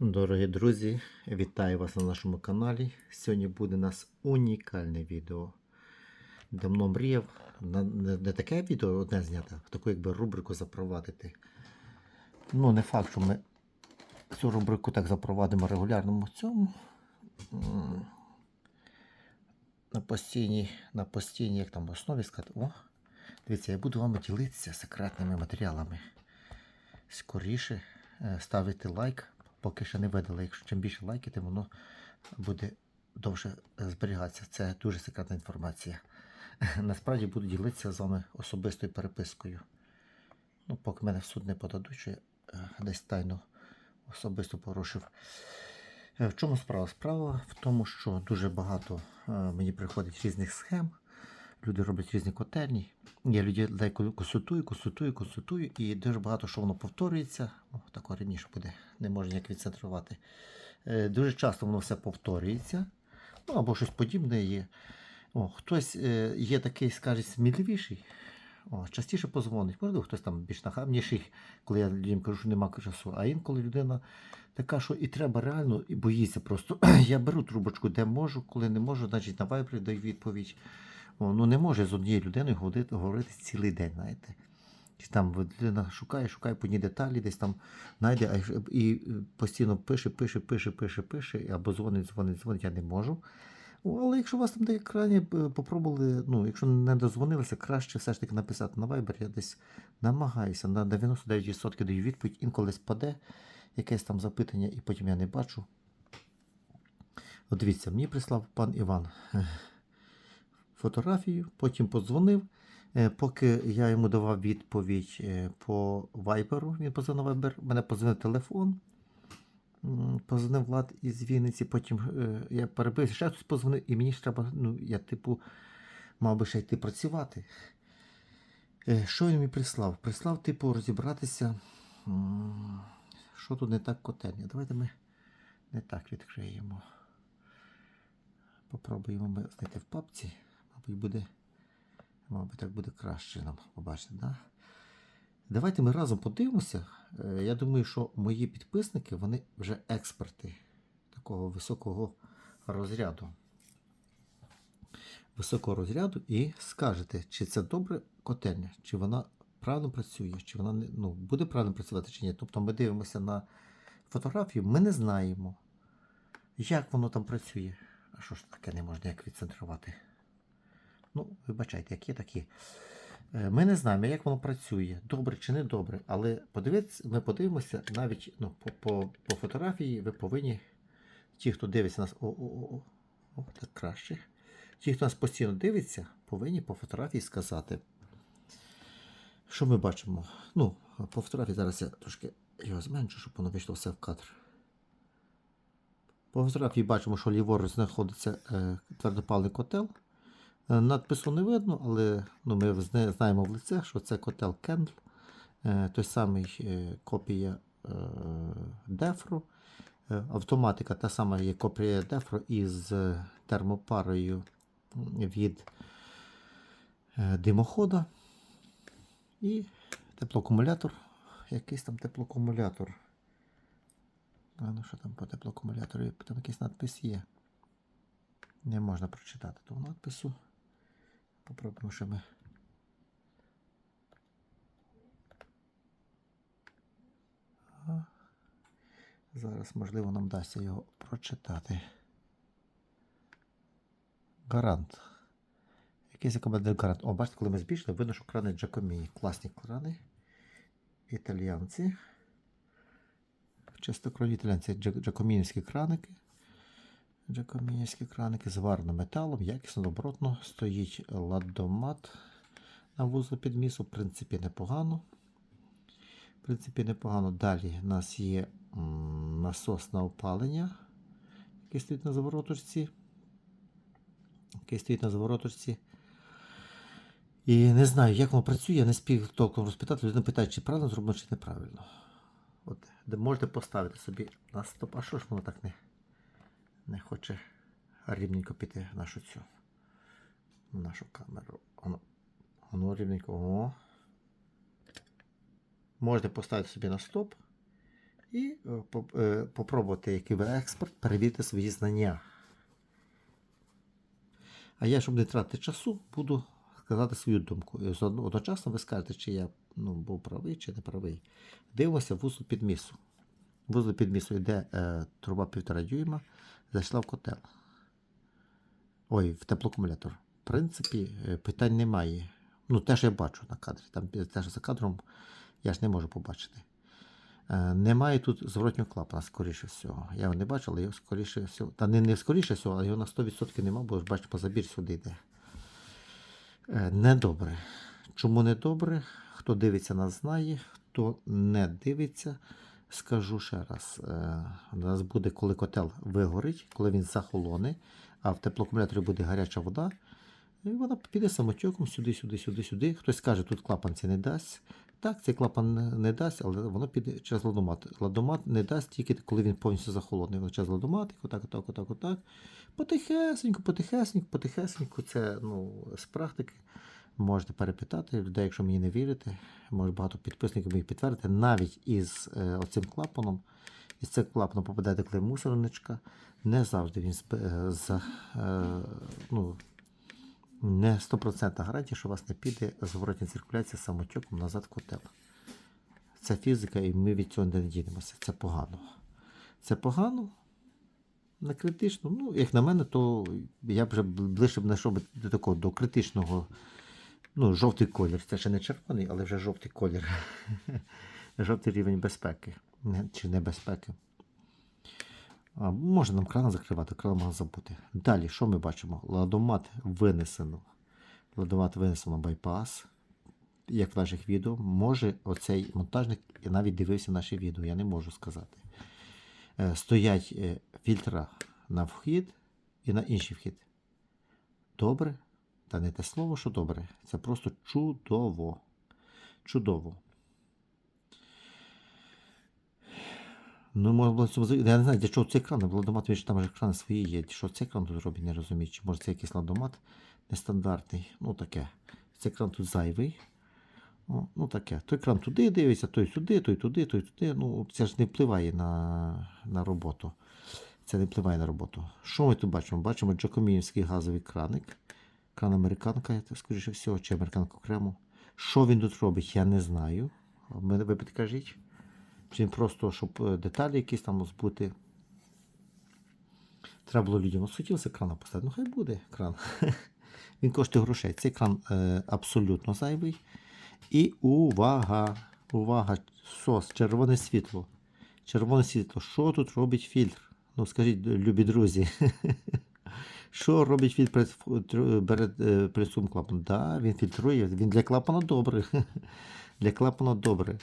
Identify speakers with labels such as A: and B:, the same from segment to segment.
A: Дорогі друзі, вітаю вас на нашому каналі. Сьогодні буде у нас унікальне відео. Давно мріяв не, таке відео одне зняти, а таку якби рубрику запровадити. Ну, не факт, що ми цю рубрику так запровадимо регулярно в цьому. На постійній, на постійній, як там основі сказати. О, дивіться, я буду вами ділитися секретними матеріалами. Скоріше е, ставити лайк, поки ще не видали. Якщо чим більше лайків, тим воно буде довше е, зберігатися. Це дуже секретна інформація. Насправді буду ділитися з вами особистою перепискою. Ну, поки мене в суд не подадуть, що я е, десь тайну особисто порушив. Е, В чому справа? Справа в тому, що дуже багато мені приходить різних схем. Люди роблять різні котельні. Я людей консультую, консультую, консультую, і дуже багато що воно повторюється. О, тако раніше буде, не можна ніяк відцентрувати. Е, Дуже часто воно все повторюється. Ну, або щось подібне є. О, хтось е, є такий, скаже, сміливіший. О, частіше позвонить. Можливо, хтось там більш нахабніший, коли я людям кажу, що нема часу. А інколи людина така, що і треба реально, і боїться просто. я беру трубочку, де можу, коли не можу, значить на вайбері даю відповідь. О, ну не може з однією людиною говорити, говорити цілий день, знаєте. І Там людина шукає, шукає по одній деталі, десь там знайде, і постійно пише, пише, пише, пише, пише, або дзвонить, дзвонить, дзвонить, я не можу. Але якщо у вас там на екрані е, попробували, ну, якщо не дозвонилися, краще все ж таки написати на Viber. Я десь намагаюся на 99% даю відповідь, інколи спаде якесь там запитання, і потім я не бачу. От дивіться, мені прислав пан Іван е, фотографію, потім подзвонив. Е, Поки я йому давав відповідь е, по вайберу, він позвонив вайбер, мене позвонив телефон. Позвонив Влад із Вінниці, потім е, я перебився, ще хтось позвонив, і мені ж треба, ну, я, типу, мав би ще йти працювати. Що він мені прислав? Прислав, типу, розібратися, що тут не так котельня. Давайте ми не так відкриємо. Попробуємо ми знайти в папці. Мабуть, буде, мабуть, так буде краще нам побачити, да? Давайте ми разом подивимося. Е, Я думаю, що мої підписники вони вже експерти такого високого розряду. Високого розряду і скажете, чи це добре котельня, чи вона правильно працює, чи вона не, ну, буде правильно працювати, чи ні. Тобто ми дивимося на фотографію, ми не знаємо, як воно там працює. А що ж таке не можна як відцентрувати? Ну, вибачайте, які такі. Е, Ми не знаємо, як воно працює, добре чи не добре, але ми подивимося навіть ну, по, по, по фотографії ви повинні, ті, хто дивиться нас, о, о, так краще. Ті, хто нас постійно дивиться, повинні по фотографії сказати, що ми бачимо. Ну, по фотографії зараз я трошки його зменшу, щоб воно вийшло все в кадр. По фотографії бачимо, що ліворуч знаходиться е, твердопаливний котел. Е, Надпису не видно, але ну, ми знаємо в лице, що це котел Кендл, е, той самий е, копія Дефро. Автоматика та сама є копія Дефро із термопарою від димохода. І теплоакумулятор. Якийсь там теплоакумулятор. А ну що там по теплоакумулятору? Там якийсь надпис є. Не можна прочитати того надпису. Попробуємо, ми. Зараз, можливо, нам вдасться його прочитати. Гарант. Якийсь акумулятор гарант. О, бачите, коли ми збільшили, видно, що крани Giacomi. Класні крани. Італіянці. Чистокрові італіянці Джа- джакомінівські краники. Джакомінівські краники з варним металом, якісно добротно. Стоїть ладомат на вузол підмісу. В принципі, непогано. В принципі, непогано. Далі у нас є насос на опалення, який стоїть на завороточці. Який стоїть на завороточці. І не знаю, як воно працює, я не спів толком розпитати. Людина питає, чи правильно зроблено, чи неправильно. От, де можете поставити собі на стоп. А що ж воно так не, не хоче рівненько піти в нашу цю в нашу камеру. Воно, воно рівненько. О. Можете поставити собі на стоп. і е, е, попробувати, який ви експерт, перевірити свої знання. А я, щоб не тратити часу, буду сказати свою думку. І одночасно ви скажете, чи я ну, був правий, чи не правий. Дивимося вузол підмісу. Вузол підмісу йде е, труба півтора дюйма, зайшла в котел. Ой, в теплоакумулятор. В принципі, е, питань немає. Ну, те, що я бачу на кадрі. Там те, що за кадром, я ж не можу побачити. Е, Немає тут зворотнього клапана, скоріше всього. Я його не бачив, але його скоріше всього. Та не, не скоріше всього, а його на 100% нема, бо ж бачите, по забір сюди йде. Е, Недобре. Чому недобре? Хто дивиться, нас знає, хто не дивиться, скажу ще раз. Е, У нас буде, коли котел вигорить, коли він захолоне, а в теплоакумуляторі буде гаряча вода, і вона піде самотеком сюди, сюди, сюди, сюди. Хтось скаже, тут клапан це не дасть. Так, цей клапан не- дасть, але воно піде через ладомат. Ладомат не дасть тільки коли він повністю захолодний. Воно через ладомат, отак, отак, отак, отак. Потихесеньку, потихесеньку, потихесеньку. Це ну, з практики. Можете перепитати людей, якщо мені не вірите. Може багато підписників моїх підтвердити. Навіть із е, оцим клапаном, із цим клапаном попадає коли мусорничка. Не завжди він е, за, е, ну, не 100% гарантія, що у вас не піде зворотня циркуляція самотеком назад в котел. Це фізика, і ми від цього не дінемося. Це погано. Це погано. Не критично. Ну, як на мене, то я б вже ближче б знайшов до такого до критичного. Ну, жовтий колір. Це ще не червоний, але вже жовтий колір. жовтий рівень безпеки. Чи небезпеки. А, може нам крана закривати, крана можна забути. Далі, що ми бачимо? Ладомат винесено. Ладомат винесено байпас. Як в наших відео, може оцей монтажник навіть дивився наші відео, я не можу сказати. Е, Стоять е, фільтра на вхід і на інший вхід. Добре? Та не те слово, що добре. Це просто чудово. Чудово. Ну, можна було Я не знаю, для чого цей екран, ладомат, він ж там ж екрани свої є. Що цей екран тут робить, не розумію. Чи може це якийсь ладомат нестандартний. Ну таке. Цей екран тут зайвий. Ну таке. Той екран туди дивиться, той сюди, той туди, той туди. Ну, це ж не впливає на, на роботу. Це не впливає на роботу. Що ми тут бачимо? Бачимо Джакоміївський газовий краник. Кран американка, я так скоріше всього, чи американка окремо. Що він тут робить, я не знаю. Мене ви підкажіть. Чи він просто, щоб е, деталі якісь там збути. Треба було людям освітілося крана поставити. Ну, хай буде кран. Він коштує грошей. Цей кран е, абсолютно зайвий. І увага! Увага! Сос, червоне світло. Червоне світло. Що тут робить фільтр? Ну, скажіть, любі друзі. Що робить перед, е, клапаном? Да, він фільтрує. Він для клапана добре. Для клапана добре.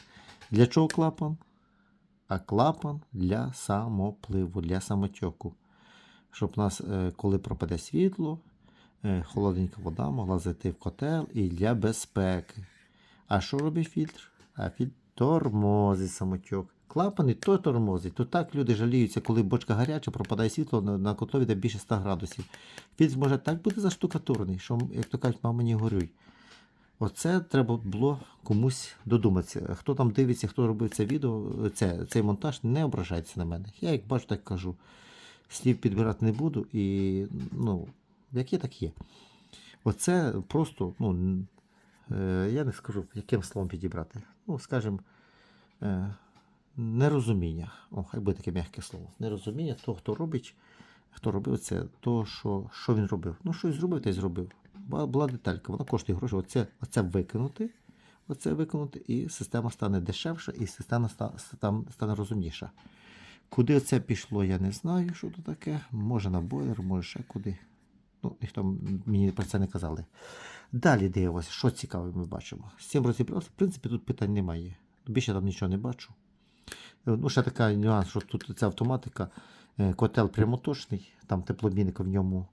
A: Для чого клапан? А клапан для самопливу, для самотьоку. Щоб у нас, е, коли пропаде світло, е, холодненька вода могла зайти в котел і для безпеки. А що робить фільтр? А фільтр тормозить самотьок. Клапан і то тормозить. То так люди жаліються, коли бочка гаряча, пропадає світло на, на котлові де більше 100 градусів. Фільтр може так бути заштукатурений, що, як то кажуть, мама не горюй. Оце треба було комусь додуматися. Хто там дивиться, хто робив це відео, це, цей монтаж, не ображайтеся на мене. Я як бачу, так кажу. Слів підбирати не буду і, ну, як є, так є. Оце просто, ну, е, я не скажу, яким словом підібрати. Ну, скажімо, е, нерозуміння. О, хай буде таке м'яке слово. Нерозуміння того, хто робить, хто робив це, то, що, що він робив. Ну, щось зробив, та й зробив. Була, деталька, вона коштує гроші. Оце, оце викинути, оце викинути, і система стане дешевша, і система стане розумніша. Куди це пішло, я не знаю, що це таке. Може на бойлер, може ще куди. Ну, ніхто мені про це не казали. Далі дивимося, що цікаве ми бачимо. З цим розібрався. В принципі, тут питань немає. Більше там нічого не бачу. Е, Ну, ще такий нюанс, що тут ця автоматика, е, котел прямоточний, там теплобійник в ньому.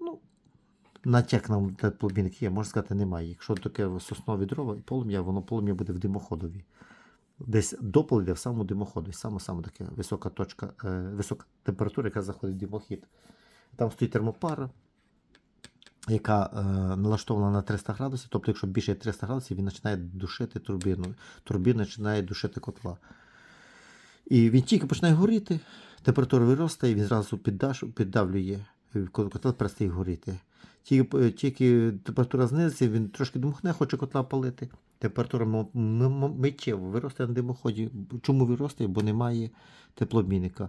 A: Ну, натяк на теплобійник є, можна сказати, немає. Якщо таке соснові дрова і полум'я, воно полум'я буде в димоходові. Десь допал йде в самому димоходу. Саме саме таке висока точка, е, висока температура, яка заходить в димохід. Там стоїть термопара, яка е, налаштована на 300 градусів. Тобто, якщо більше 300 градусів, він починає душити турбіну. Турбіна починає душити котла. І він тільки починає горіти, температура виростає, він зразу піддавлює, котел перестає горіти. Тільки, тільки температура знизиться, він трошки дмухне, хоче котла палити. Температура миттєво виросте на димоході. Чому виросте? Бо немає теплообмінника.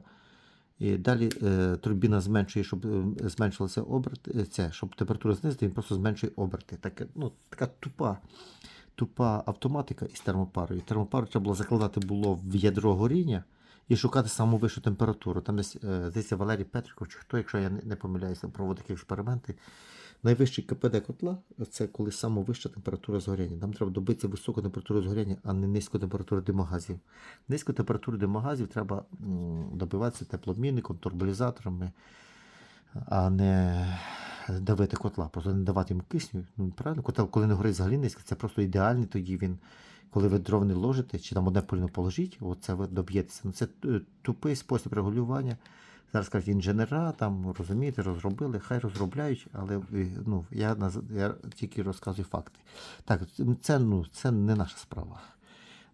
A: І далі е, турбіна зменшує, щоб е, зменшилося оберт, е, це, щоб температура знизити, він просто зменшує оберти. Так, ну, така тупа, тупа автоматика із термопарою. Термопару треба було закладати було в ядро горіння і шукати саму вищу температуру. Там десь, здається, Валерій Петриков, чи хто, якщо я не, не помиляюся, проводив такі експерименти. Найвищий КПД котла це коли саме вища температура згоряння. Нам треба добитися високої температури згоряння, а не низької температури димогазів. Низьку температуру димогазів треба добиватися теплообмінником, турбулізаторами, а не давити котла, просто не давати йому кисню. Ну, правильно, котел, коли не горить взагалі низько, це просто ідеальний тоді він. Коли ви дров не ложите, чи там одне поліно положіть, оце ви доб'єтеся. Ну, це е, тупий спосіб регулювання. Зараз кажуть, інженера там розумієте, розробили, хай розробляють, але е, ну, я, я тільки розказую факти. Так, це, ну, це не наша справа.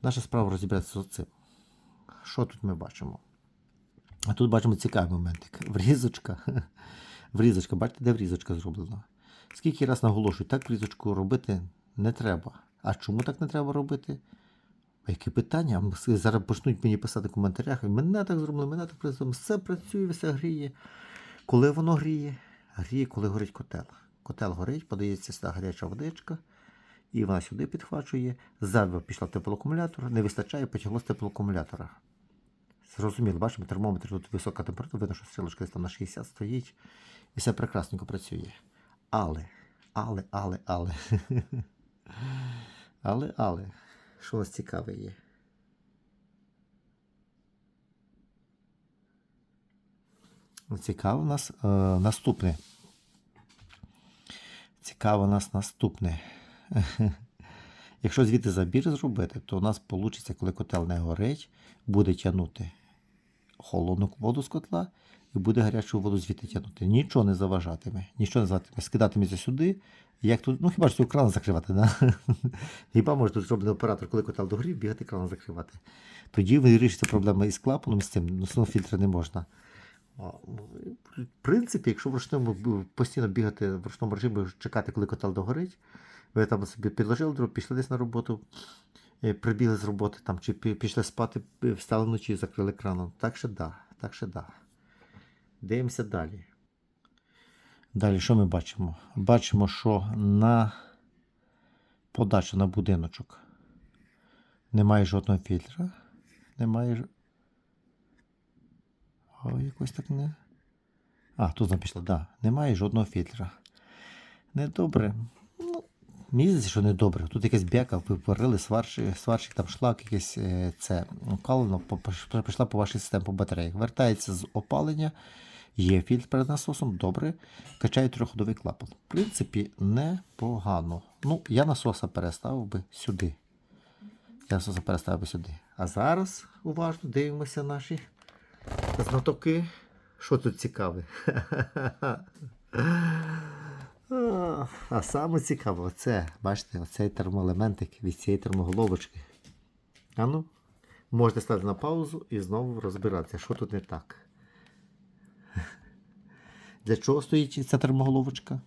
A: Наша справа розібратися з цим. Що тут ми бачимо? А тут бачимо цікавий моментик. Врізочка. Врізочка, бачите, де врізочка зроблена? Скільки раз наголошую, так врізочку робити не треба. А чому так не треба робити? А Які питання? Зараз почнуть мені писати в коментарях. Мене так зроблено, мене так зроблено. Все працює, все гріє. Коли воно гріє? Гріє, коли горить котел. Котел горить, подається сюди гаряча водичка, і вона сюди підхвачує. Ззаду пішла в теплоакумулятор, не вистачає, потягло з теплоакумулятора. Зрозуміло, бачимо, термометр тут висока температура, видно, що стрілочка там на 60 стоїть. І все прекрасненько працює. Але, але, але, але. Але, але, що у нас цікаве є? Цікаво у нас е, наступне. Цікаво у нас наступне. Якщо звідти забір зробити, то у нас вийде, коли котел не горить, буде тягнути холодну воду з котла і буде гарячу воду звідти тягнути. Нічого не заважатиме, нічого не заважатиме. Скидатиметься сюди. Як тут, ну хіба ж цього кран закривати, да? Хіба може тут зроблений оператор, коли котел догрів, бігати кран закривати. Тоді вирішиться проблема із клапаном, з цим, ну, знову фільтри не можна. В принципі, якщо в ручному постійно бігати в ручному режимі, чекати, коли котел догорить, ви там собі підложили дров, пішли десь на роботу, прибігли з роботи там, чи пішли спати, е, встали вночі, закрили краном. Так що да, так що да. Дивимося далі. Далі що ми бачимо? Бачимо, що на подачу на будиночок немає жодного фільтра. Немає. О, якось так не. А, тут напішло, так. Да. Немає жодного фільтра. Недобре. Мені здається, що недобре. Тут якась бяка, ви варили сварщик, там шлак, якесь е, це калено, прийшла по вашій системі по батареях. Вертається з опалення, є фільтр перед насосом, добре. Качає трьохходовий клапан. В принципі, непогано. Ну, я насоса переставив би сюди. Я насоса переставив би сюди. А зараз уважно дивимося наші знатоки. Що тут цікаве? А, саме цікаве, оце, бачите, оцей термоелементик від цієї термоголовочки. А ну, можете ставити на паузу і знову розбиратися, що тут не так. Для чого стоїть ця термоголовочка?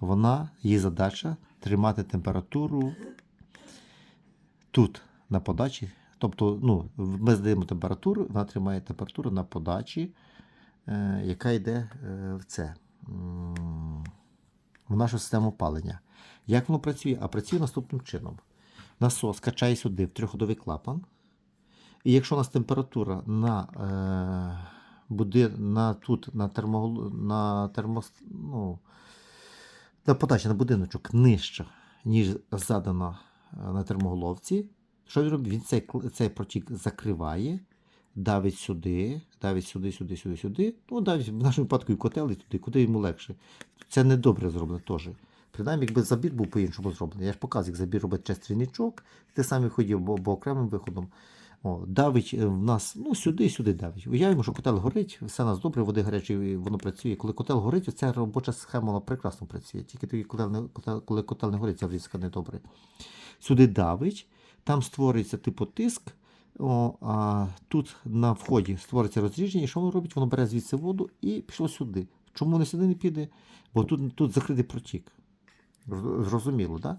A: Вона, її задача тримати температуру тут на подачі. Тобто, ну, ми здаємо температуру, вона тримає температуру на подачі, е, яка йде е, в це. В нашу систему опалення. Як воно працює? А працює наступним чином. Насос качає сюди в трьохходовий клапан. І якщо у нас температура на, е, буди, на тут, на, термо, на, термос, ну, на подачі на будиночок нижча, ніж задана е, на термоголовці, що він робить? Він цей, цей протік закриває, давить сюди, давить сюди, сюди, сюди, сюди. Ну, давить в нашому випадку і котел, і туди, куди йому легше. Це не добре зроблено теж. Принаймні, якби забір був по-іншому зроблений. Я ж показую, як забір робить через трійничок, ти самі ходів, бо, бо окремим виходом. О, давить е, в нас, ну, сюди, сюди давить. Уявимо, що котел горить, все у нас добре, води гарячі, воно працює. Коли котел горить, ця робоча схема вона прекрасно працює. Тільки тоді, коли, не, коли котел не горить, ця врізка не добре. Сюди давить, там створюється типу тиск, О, а тут на вході створиться розріження, і що воно робить? Воно бере звідси воду і пішло сюди. Чому не сюди не піде? Бо тут, тут закритий протік. Зрозуміло. Да?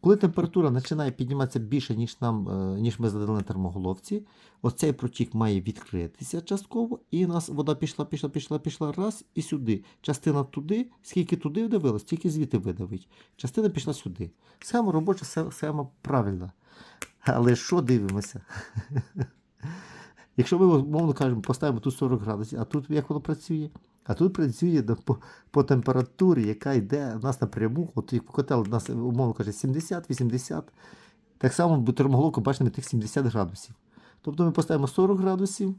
A: Коли температура починає підніматися більше, ніж, нам, е, ніж ми задали на термоголовці, оцей протік має відкритися частково, і у нас вода пішла, пішла, пішла, пішла, раз і сюди. Частина туди, скільки туди вдавилось, стільки звідти видавить. Частина пішла сюди. Схема робоча, схема правильна. Але що дивимося? Якщо ми, мовно кажемо, поставимо тут 40 градусів, а тут як воно працює? А тут працює по, по температурі, яка йде у нас напряму, от як котел у нас, умовно каже, 70-80. Так само в термоголовку бачимо тих 70 градусів. Тобто ми поставимо 40 градусів,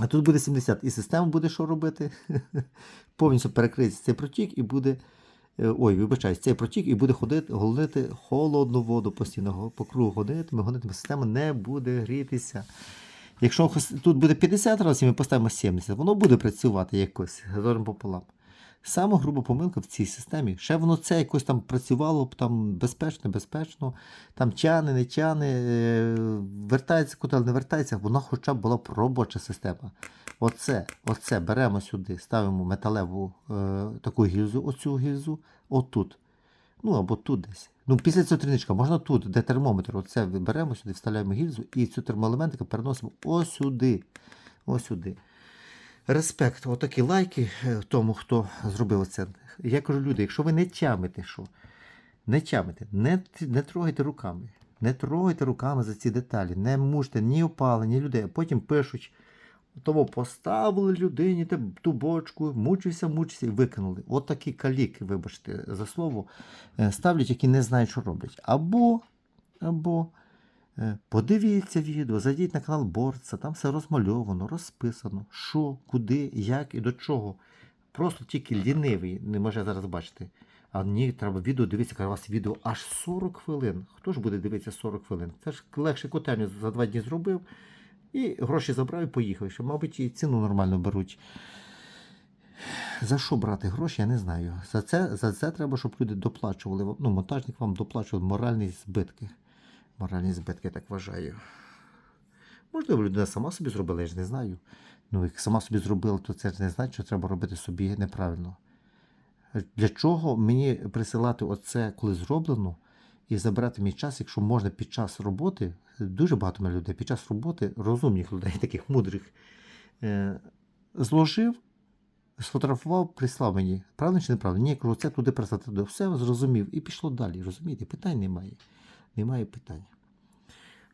A: а тут буде 70. І система буде що робити? Повністю перекриється цей протік і буде. Е, Ой, вибачаюсь, цей протік і буде ходити, голити холодну воду постійно по кругу гонитиме, гонитиме, система не буде грітися. Якщо тут буде 50 разів, ми поставимо 70, воно буде працювати якось зором пополам. Саме груба помилка в цій системі. Ще воно це якось там працювало б там безпечно, безпечно, там тяне, не тяне, вертається котел, не вертається, вона хоча б була б робоча система. Оце, оце беремо сюди, ставимо металеву е, таку гільзу, оцю гільзу, отут. Ну або тут десь. Ну, після цього триничка, можна тут, де термометр, оце беремо сюди, вставляємо гільзу і цю термоелементика переносимо. Ось сюди. Респект, отакі лайки е, тому, хто зробив це. Я кажу, люди, якщо ви не тямите, що не тямите, не, не трогайте руками. Не трогайте руками за ці деталі, не муште ні опалення, ні людей. Потім пишуть, тому поставили людині ту бочку, мучився, мучився і викинули. От такі каліки, вибачте за слово, е, ставлять, які не знають, що роблять. Або, або подивіться відео, зайдіть на канал Борца, там все розмальовано, розписано, що, куди, як і до чого. Просто тільки лінивий не може зараз бачити. А ні, треба відео дивитися, каже, у вас відео аж 40 хвилин. Хто ж буде дивитися 40 хвилин? Це ж легше котельню за два дні зробив. І гроші забрав і поїхав. Що, мабуть, і ціну нормально беруть. За що брати гроші, я не знаю. За це, за це треба, щоб люди доплачували. Ну, монтажник вам доплачував моральні збитки. Моральні збитки, я так вважаю. Можливо, людина сама собі зробила, я ж не знаю. Ну, як сама собі зробила, то це ж не значить, що треба робити собі неправильно. Для чого мені присилати оце, коли зроблено, і забирати мій час, якщо можна під час роботи, дуже багато людей під час роботи, розумних людей, таких мудрих, е, зложив, сфотографував, прислав мені. Правильно чи неправильно? Ні, кажу, це туди прислати. Все зрозумів. І пішло далі. Розумієте? Питань немає. Немає питань.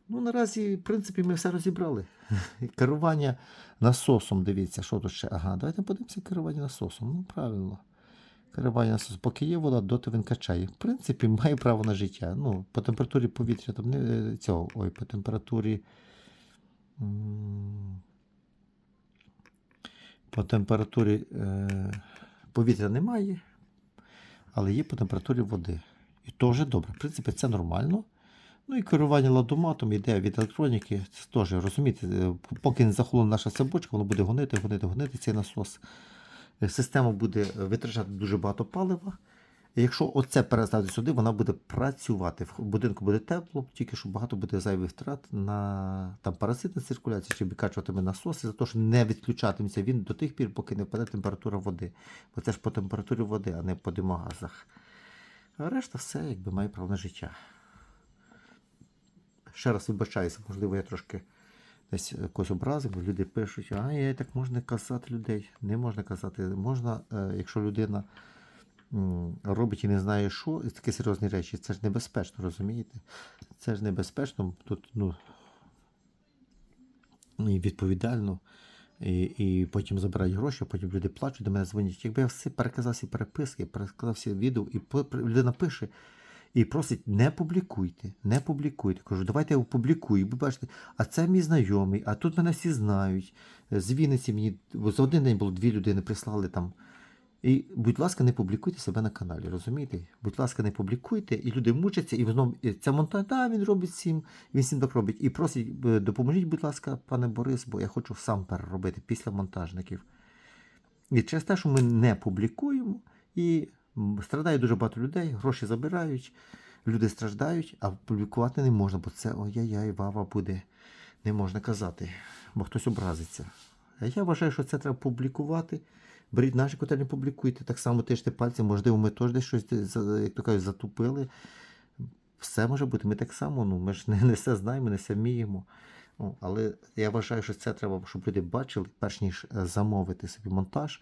A: Ну, наразі, в принципі, ми все розібрали. Керування насосом, дивіться, що тут ще. Ага, давайте подивимося керування насосом. Ну, правильно. Керування насосом. Поки є вода, доти він качає. В принципі, має право на життя. Ну, по температурі повітря там не е, цього. Ой, по температурі. По температурі е, повітря немає, але є по температурі води. І то вже добре. В принципі, це нормально. Ну і керування ладоматом йде від електроніки. Це теж, розумієте, е, поки не захолоне наша ця бочка, воно буде гонити, гонити, гонити цей насос. Е, Система буде е, витрачати дуже багато палива. Якщо оце переставити сюди, вона буде працювати. В будинку буде тепло, тільки що багато буде зайвих втрат на там, паразитну циркуляцію, чи викачуватиме насоси, за те, що не відключатиметься він до тих пір, поки не впаде температура води. Бо це ж по температурі води, а не по димогазах. А решта все якби має право на життя. Ще раз вибачаюся, можливо, я трошки десь якось образив, бо люди пишуть, а я так можна казати людей. Не можна казати. Можна, е, якщо людина робить і не знає що, і такі серйозні речі, це ж небезпечно, розумієте? Це ж небезпечно, тут, ну, і відповідально. І, і потім забирають гроші, потім люди плачуть, до мене дзвонять. Якби я все переказав всі переписки, переказав всі відео, і людина пише і просить, не публікуйте, не публікуйте. Кажу, давайте я опублікую. Ви бачите, а це мій знайомий, а тут мене всі знають. З Вінниці мені за один день було дві людини, прислали там. І, будь ласка, не публікуйте себе на каналі, розумієте? Будь ласка, не публікуйте, і люди мучаться, і знову ця монтаж, да, він робить всім, він всім так робить. І просить, е, допоможіть, будь ласка, пане Борис, бо я хочу сам переробити після монтажників. І через те, що ми не публікуємо, і страдає дуже багато людей, гроші забирають, люди страждають, а публікувати не можна, бо це ой-яй-яй, вава буде. не можна казати, бо хтось образиться. Я вважаю, що це треба публікувати. Беріть наші котельні, публікуйте. Так само тижте пальцем, можливо, ми теж десь щось, як то кажуть, затупили. Все може бути. Ми так само, ну, ми ж не, не все знаємо, не все вміємо. Ну, але я вважаю, що це треба, щоб люди бачили, перш ніж е, замовити собі монтаж.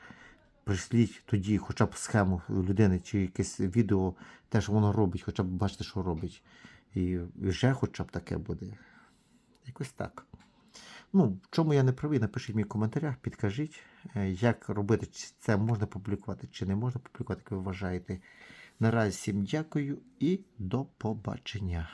A: Прийшліть тоді хоча б схему людини чи якесь відео, те, що воно робить, хоча б бачите, що робить. І вже хоча б таке буде. Якось так. Ну, в чому я не правий, напишіть мені в коментарях, підкажіть, е, як робити, чи це можна публікувати, чи не можна публікувати, як ви вважаєте. Наразі всім дякую і до побачення.